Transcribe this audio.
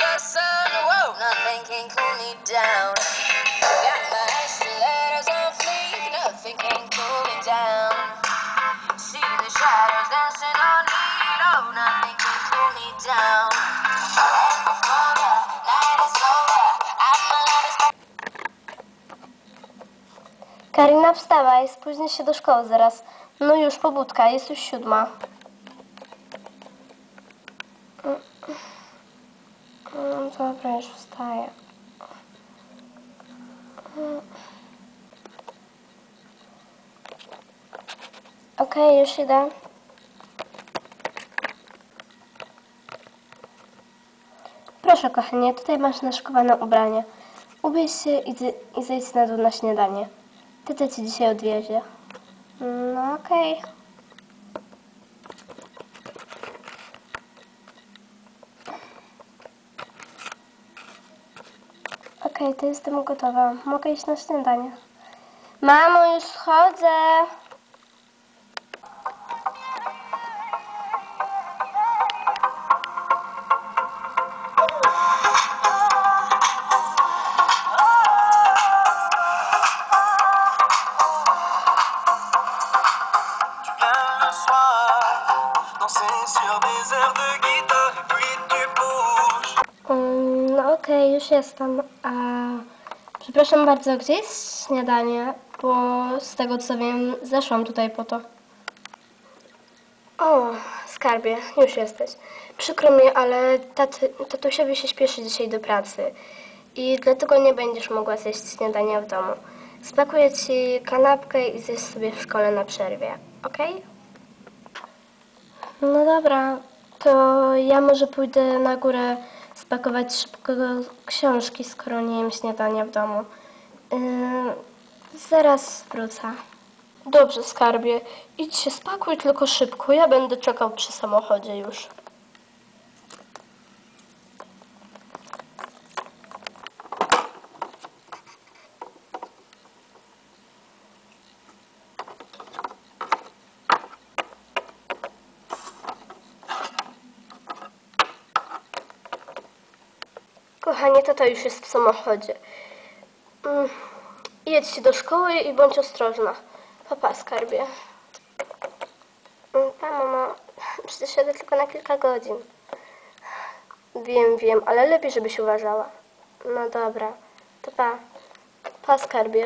like sun. Whoa, nothing can cool me down. Got my stilettos on fleek, nothing can cool me down. See the shadows dancing on me, no, nothing can cool me down. A Karina, wstawaj, spóźnię się do szkoły zaraz. No już, pobudka, jest już siódma. Dobra, już wstaję. Okej, już idę. Proszę, kochanie, tutaj masz naszykowane ubranie. Ubierz się i, zejdź na dół na śniadanie. Tata ci dzisiaj odwiezie. No okej. Okej, to jestem gotowa. Mogę iść na śniadanie. Mamo, już soir, danser sur de Okej, już jestem. A, przepraszam bardzo, gdzie jest śniadanie? Bo z tego co wiem, zeszłam tutaj po to. O, skarbie, już jesteś. Przykro mi, ale taty, tatusiowi się śpieszy dzisiaj do pracy. I dlatego nie będziesz mogła zjeść śniadania w domu. Spakuję ci kanapkę i zjeść sobie w szkole na przerwie, okej? No dobra, to ja może pójdę na górę spakować szybko książki, skoro nie jem śniadania w domu. Yy, zaraz wrócę. Dobrze, skarbie. Idź się spakuj tylko szybko. Ja będę czekał przy samochodzie już. Kochanie, tata już jest w samochodzie. Mm, jedź do szkoły i bądź ostrożna. Papa, skarbie. Mm, Pa, mamo. Przecież jadę tylko na kilka godzin. Wiem, wiem, ale lepiej, żebyś uważała. No dobra. To pa. Pa, skarbie.